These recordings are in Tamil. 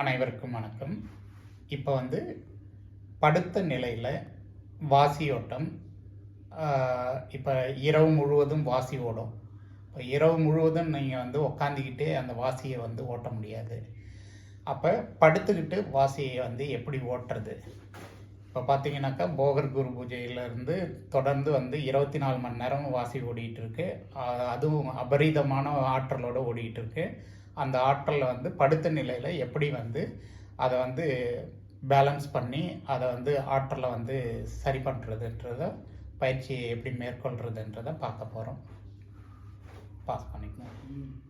அனைவருக்கும் வணக்கம். இப்போ வந்து படுத்த நிலையில் வாசி ஓட்டம் இப்போ இரவு முழுவதும் வாசி ஓடும். இப்போ இரவு முழுவதும் நீங்கள் வந்து உக்காந்துக்கிட்டே அந்த வாசியை வந்து ஓட்ட முடியாது. அப்போ படுத்துக்கிட்டு வாசியை வந்து எப்படி ஓட்டுறது? இப்போ பார்த்தீங்கன்னாக்கா போகர் குரு பூஜையிலேருந்து தொடர்ந்து வந்து இருபத்தி நாலு மணி நேரம் வாசி ஓடிக்கிட்டு இருக்கு. அதுவும் அபரிதமான ஆற்றலோடு ஓடிக்கிட்டு இருக்குது அந்த ஆற்றலை வந்து படுத்த நிலையில் எப்படி வந்து அதை வந்து பேலன்ஸ் பண்ணி அதை வந்து ஆற்றலை வந்து சரி பண்ணுறதுன்றத பயிற்சியை எப்படி மேற்கொள்கிறதுன்றதை பார்க்க போகிறோம் பாஸ் பண்ணிக்கணும்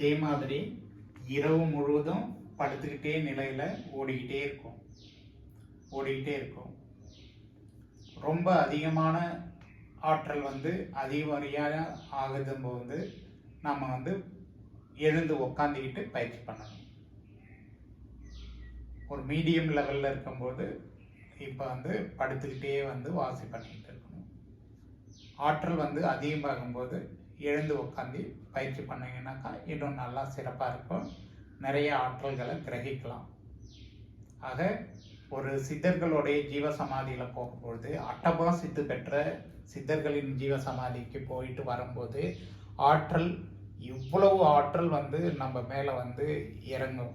இதே மாதிரி இரவு முழுவதும் படுத்துக்கிட்டே நிலையில் ஓடிக்கிட்டே இருக்கும். ஓடிக்கிட்டே இருக்கும். ரொம்ப அதிகமான ஆற்றல் வந்து அதிகப்படியாக ஆகுதும் போது நம்ம வந்து எழுந்து உக்காந்துக்கிட்டு பயிற்சி பண்ணணும். ஒரு மீடியம் லெவலில் இருக்கும்போது இப்போ வந்து படுத்துக்கிட்டே வந்து வாசி பண்ணிக்கிட்டு இருக்கணும். ஆற்றல் வந்து அதிகமாகும்போது எழுந்து உட்காந்து பயிற்சி பண்ணீங்கன்னாக்கா இன்னும் நல்லா சிறப்பாக இருக்கும். நிறைய ஆற்றல்களை கிரகிக்கலாம். ஆக ஒரு சித்தர்களுடைய ஜீவசமாதியில் போகும்பொழுது அட்டபா சித்து பெற்ற சித்தர்களின் ஜீவசமாதிக்கு போயிட்டு வரும்போது ஆற்றல் இவ்வளவு ஆற்றல் வந்து நம்ம மேலே வந்து இறங்கும்.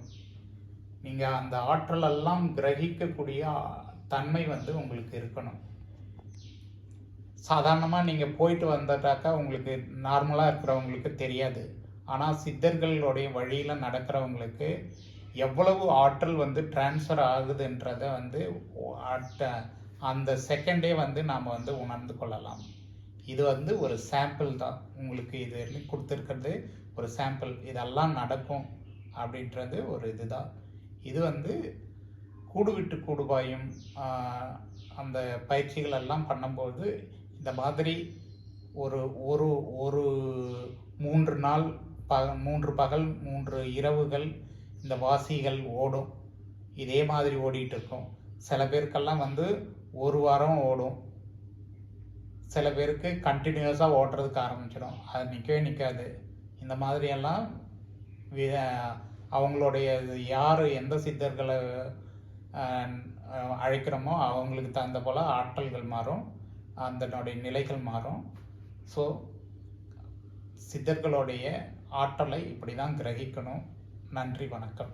நீங்கள் அந்த ஆற்றலெல்லாம் கிரகிக்கக்கூடிய தன்மை வந்து உங்களுக்கு இருக்கணும். சாதாரணமாக நீங்கள் போயிட்டு வந்ததாக்கா உங்களுக்கு நார்மலாக இருக்கிறவங்களுக்கு தெரியாது. ஆனால் சித்தர்களுடைய வழியில் நடக்கிறவங்களுக்கு எவ்வளவு ஆற்றல் வந்து டிரான்ஸ்ஃபர் ஆகுதுன்றதை வந்து அட்ட அந்த செகண்டே வந்து நாம் வந்து உணர்ந்து கொள்ளலாம். இது வந்து ஒரு சாம்பிள் தான். உங்களுக்கு இது கொடுத்துருக்கிறது? ஒரு சாம்பிள் இதெல்லாம் நடக்கும் அப்படின்றது ஒரு இதுதான். இது வந்து கூடுவிட்டு கூடுபாயும் அந்த பயிற்சிகள் எல்லாம் பண்ணும்போது இந்த மாதிரி ஒரு ஒரு ஒரு மூன்று நாள் ப மூன்று பகல் மூன்று இரவுகள் இந்த வாசிகள் ஓடும். இதே மாதிரி ஓடிட்டு இருக்கும் சில பேருக்கெல்லாம் வந்து ஒரு வாரம் ஓடும். சில பேருக்கு கண்டினியூஸாக ஓட்டுறதுக்கு ஆரம்பிச்சிடும். அது நிற்கவே நிற்காது இந்த மாதிரியெல்லாம் வித அவங்களுடைய யார் எந்த சித்தர்களை அழைக்கிறோமோ அவங்களுக்கு தகுந்த போல் ஆற்றல்கள் மாறும். அதனுடைய நிலைகள் மாறும். ஸோ சித்தர்களுடைய ஆற்றலை இப்படி தான் கிரகிக்கணும். நன்றி வணக்கம்.